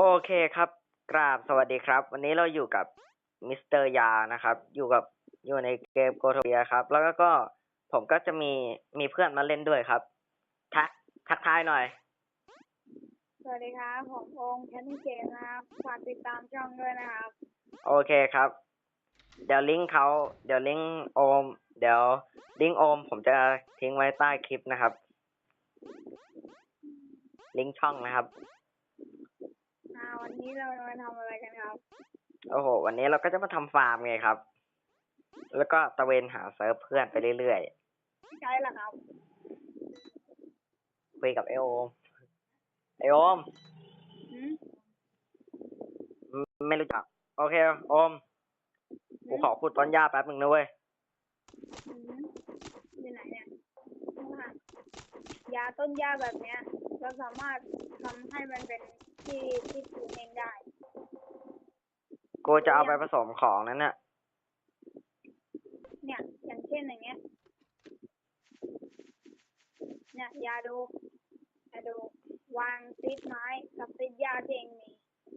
โอเคครับ กราบสวัสดีครับ วันนี้เราอยู่กับมิสเตอร์ยานะครับ อยู่กับอยู่ในเกมโกโทเบียครับ แล้วก็ก็ผมก็จะมีมีเพื่อนมาเล่นด้วยครับ ทักทักทายหน่อย สวัสดีครับผมองค์แคนนี่เกมนะครับฝากติดตามช่องด้วยนะครับ โอเคครับ เดี๋ยวลิงก์เขาเดี๋ยวลิงก์โอม เดี๋ยวลิงก์โอม ผมจะทิ้งไว้ใต้คลิปนะครับ ลิงก์ช่องนะครับอ่า วันนี้เราจะมาทำอะไรกันครับโอ้โห วันนี้เราก็จะมาทำฟาร์มไงครับ แล้วก็ตะเวนหาเซิร์ฟเพื่อนไปเรื่อยใช่ละครับๆ คุยกับไอโอม ไอโอม หืมอืมไม่รู้จัก โอเค โอม กูขอขุดต้นหญ้าแป๊บหนึ่งนะเว้ย หืมอยู่ไหนเนี่ยข้างล่างยาต้นยาแบบเนี้ย เราสามารถทำให้มันเป็น ที่ที่ปลูกเองได้กูจะเอาไปผสมของนั้นน่ะ เนี่ย อย่างเช่นอย่างเงี้ย เนี่ยยาดูยาดูวางซิดไม้กับซิดยาที่เองมี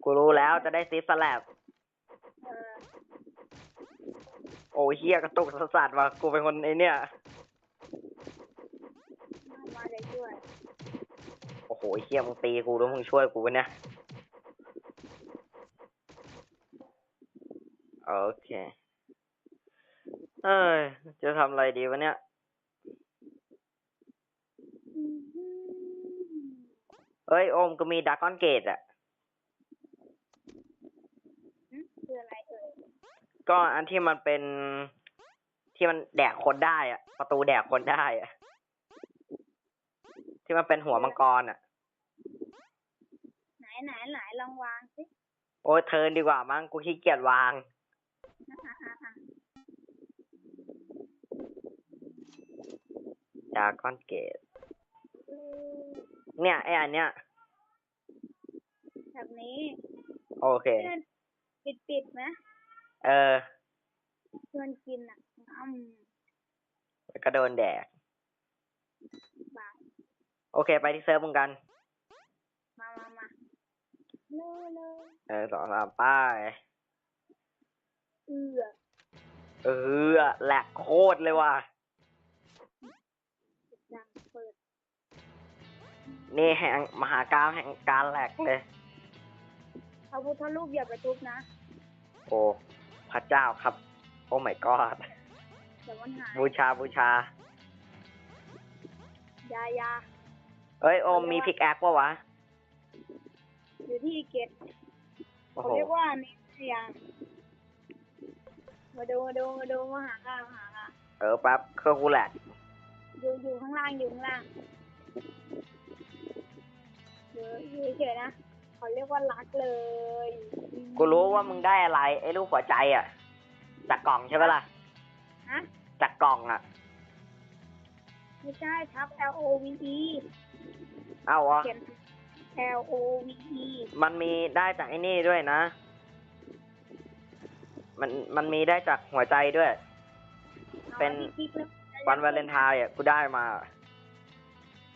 กูรู้แล้วจะได้ซีสแลบเออ โอ้ยเฮียกระตุกสัสๆว่ะกูเป็นคนไอเนี่ย มามาเลยช่วย โอ้โหเฮียมึงตีกูแล้วมึงช่วยกูปะเนี่ยโอเค เอ้ย จะทำอะไรดีวะเนี่ย เอ้ย โอมก็มีดากอนเกตอะหึคืออะไรเอ่ย ก็อันที่มันเป็น ที่มันแดกคนได้อะ ประตูแดกคนได้อะ ที่มันเป็นหัวมังกรอะ ไหนไหนไหนลองวางสิ โอ้ยเทิร์นดีกว่ามั้งกูขี้เกียจวางอะอะอะอะดากอนเกต เนี่ยไออันเนี้ย แบบนี้โอเคเพื่อนปิดปิดไหมเออเพื่อนกินอะอืมแล้วก็โดนแดกบาย โอเค ไปที่เซิร์ฟมึงกันมามามา เร็วเร็วเออสองสามป้ายเอือเออแหลกโคตรเลยว่ะดังเปิดนี่แห่งมหากรรมแห่งการแหลกเลยพระพุทธรูปอย่าไปทุบนะ โอ้พระเจ้าครับ โอ้ my god เดี๋ยวมันหายบูชาบูชายายาเอ้ยโอมมีพิกแอคปะวะ อยู่ที่เกตโอ้เขาโหเรียกว่ามีอย่างมาดูมาดูมาดูมาหาข้าวหาข้าวเออแป๊บเครื่องกูแหลกอยู่อยู่ข้างล่างอยู่ข้างล่างอยู่อยู่เฉยๆนะเขาเรียกว่ารักเลยกูรู้ว่ามึงได้อะไร ไอ้รูปหัวใจอะ จากกล่องใช่ปะล่ะฮะจากกล่องอะ ไม่ใช่ทับ L O V E เอาวะเขียน L O V E มันมีได้จากไอ้นี่ด้วยนะ มันมันมีได้จากหัวใจด้วย เป็นอาที่คลิกแล้ววันวาเลนไทน์อะกูได้มา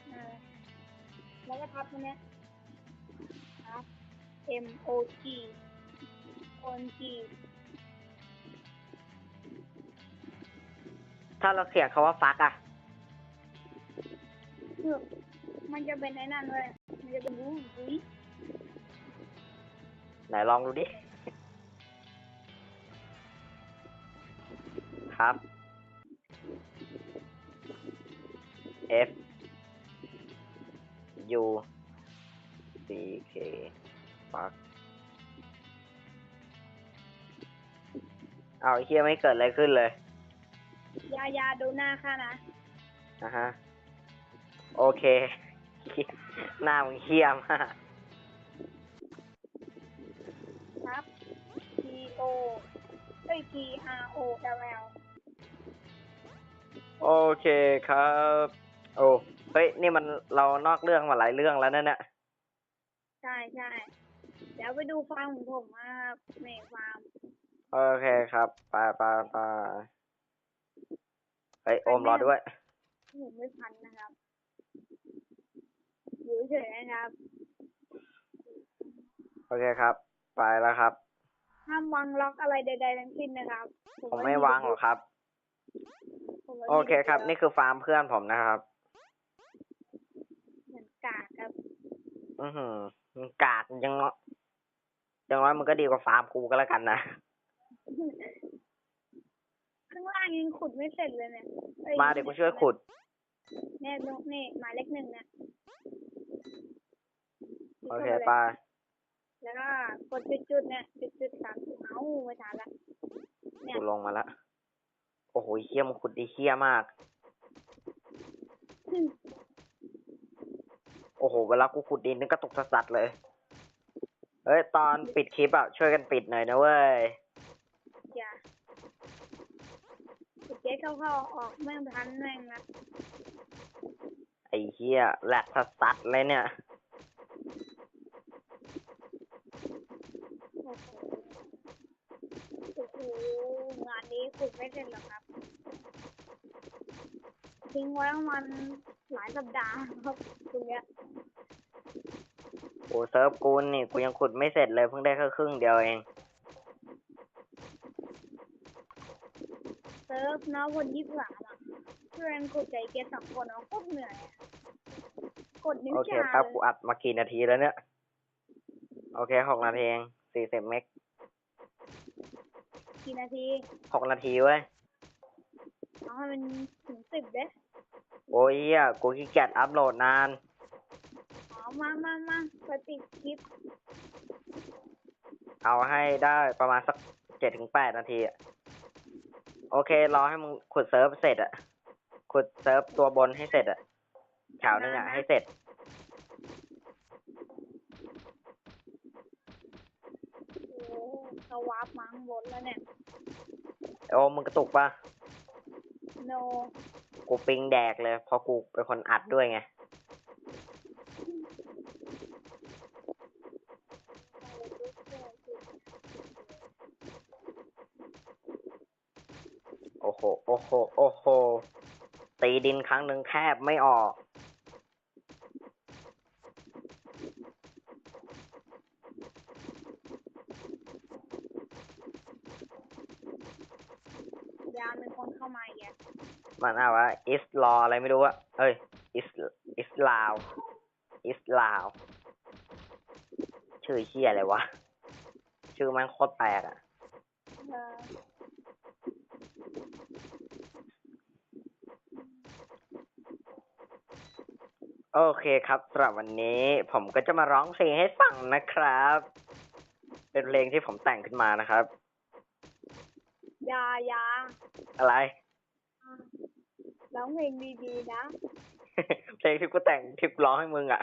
เออแล้วก็ทับตรงเนี้ยทับ M O G O N G ถ้าเราเขียนคาว่าฟักอะคือ มันจะเป็นไอ้นั่นเลยมันจะเป็นบู๊บุ้ยไหนลองดูดิ ครับ F U C K ฟักเอาไอ้เฮียไม่เกิดอะไรขึ้นเลย ยายาดูหน้าค่ะนะนะฮะ โอเค หน้ามึงเฮี้ยมากครับ T O เอ้ย T R O L L โอเคครับ โอ้เฮ้ย นี่มันเรานอกเรื่องมาหลายเรื่องแล้วนั่นน่ะใช่ใช่เดี๋ยวไปดูฟาร์มของผมนะครับนี่ฟาร์มโอเคครับไปไปไปเฮ้ยโอมรอด้วยผมไม่พันนะครับ อยู่เฉยๆนะครับโอเคครับ ไปแล้วครับ ห้ามวางล็อกอะไรใด ๆ ทั้งสิ้นนะครับผมไม่วางหรอกครับ ผมว่าโอเคครับ นี่คือฟาร์มเพื่อนผมนะครับ เหมือนกากครับ อือหือมึงกากยังเนาะอย่างน้อยมันก็ดีกว่าฟาร์มกูก็แล้วกันนะ ข้างล่างยังขุดไม่เสร็จเลยเนี่ยอ้มาเดี๋ยวกูช่วยขุด เนี่ยตรงนี่หมายเลขหนึ่งเนี่ยโอเคไปแล้วก็กดจุดๆเนี่ยจุดๆสามจุดเอ้าไม่ทันละเนี่ยกูลงมาละโอ้โหเฮี้ยมันขุดดีเฮี้ยมาก โอ้โห เวลากูขุดดินนึกกระตุกสัสๆเลย เฮ้ย ตอนปิดคลิปอะ ช่วยกันปิดหน่อยนะเว้ยอย่ เจ๊เข้าเข้าๆออกๆแม่งทันแม่งนะไอ้เฮี้ยแหลกสัสๆเลยเนี่ย โอ้โหโอ้โหงานนี้ขุดไม่เสร็จหรอกครับ ทิ้งไว้ประมาณหลายสัปดาห์ครับตรงเนี้ยโอ้เซิร์ฟกูนี่กูยังขุดไม่เสร็จเลยเพิ่งได้แค่ครึ่งเดียวเอง ซิร์ฟเนาะคนยี่สิบสามอะเพื่อนขุดใจเกตสองคนเอาโคตรเหนื่อยอะกดนิ้วโอเคชาครับเลกูยอัดมากี่นาทีแล้วเนี่ย โอเคหกนาทีเองสี่สิบเมกกี่นาทีหกนาทีเว้ย เอาให้มันถึงสิบเด้โอ้ยเฮียกูขี้เกียจอัพโหลดนาน อ๋อมามามาไปปิดคลิปเอาให้ได้ประมาณสักเจ็ดถึงแปดนาทีอะ โอเค รอให้มึงขุดเซิร์ฟเสร็จอะขุดเซิร์ฟตัวบนให้เสร็จอะแถวนึงอะให้เสร็จ โอ้เขาวาร์ปมาข้างบนแล้วเนี่ย โอ้มึงกระตุกปะโน กูปิงแดกเลยเพราะกูเป็นคนอัดด้วยไง โอ้โห โอ้โห โอ้โห ตีดินครั้งหนึ่งแคบไม่ออก ยามเป็นคนเข้ามาอีกอะมันอ่านว่าอิสลออะไรไม่รู้อะเอ้ย อิส อิสลาว อิสลาว ชื่อเชี่ยอะไรวะ ชื่อมันโคตรแปลกอะ เออ โอเคครับสำหรับวันนี้ผมก็จะมาร้องเพลงให้ฟังนะครับ เป็นเพลงที่ผมแต่งขึ้นมานะครับ ยายาอะไร ร้องเพลงดีๆนะ เพลงที่กูแต่งที่กูร้องให้มึงอะ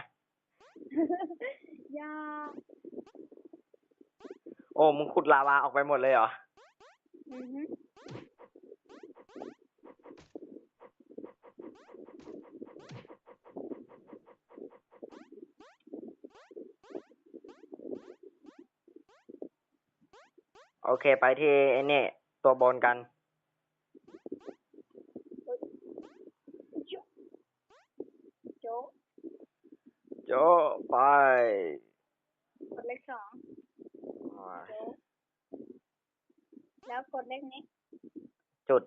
ยา โอ้มึงขุดลาวาออกไปหมดเลยเหรอ อือฮึ โอเค ไปที่ไอ้นี่ตัวบนกัน โจ๊ะโจ๊ะโจไปกดเลขสองโจ๊ะแล้วกดเลขนี้ จุด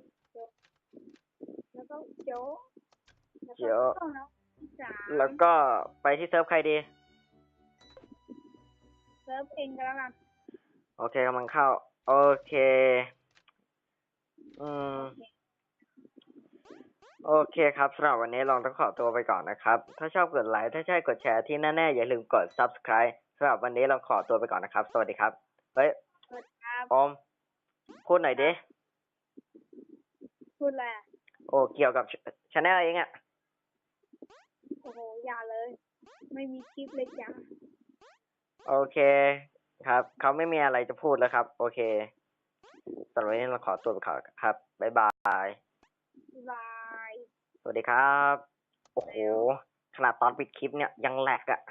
แล้วก็โจ๊ะแล้วโจ๊ะก็เข้าแล้วสามแล้วก็ไปที่เซิร์ฟใครดี เซิร์ฟเองก็แล้วกัน โอเคกำลังเข้า โอเค อืม โอเคครับสำหรับวันนี้ลองต้องขอตัวไปก่อนนะครับ ถ้าชอบกดไลค์ถ้าใช่กดแชร์ที่แน่ๆอย่าลืมกด subscribe สำหรับวันนี้เราขอตัวไปก่อนนะครับ สวัสดีครับเฮ้ยกดครับอมพูดหน่อยดิพูดอะไรอะโอ้เกี่ยวกับชาแนลเองอะโอ้โหอย่าเลย ไม่มีคลิปเลยจ้ะโอเค ครับ เขาไม่มีอะไรจะพูดแล้วครับ โอเคสำหรับวันนี้เราขอตัวไปก่อนครับบ๊ายบายบ๊ายบาย สวัสดีครับ โอ้โห ขนาดตอนปิดคลิปเนี่ยยังแหลกอะ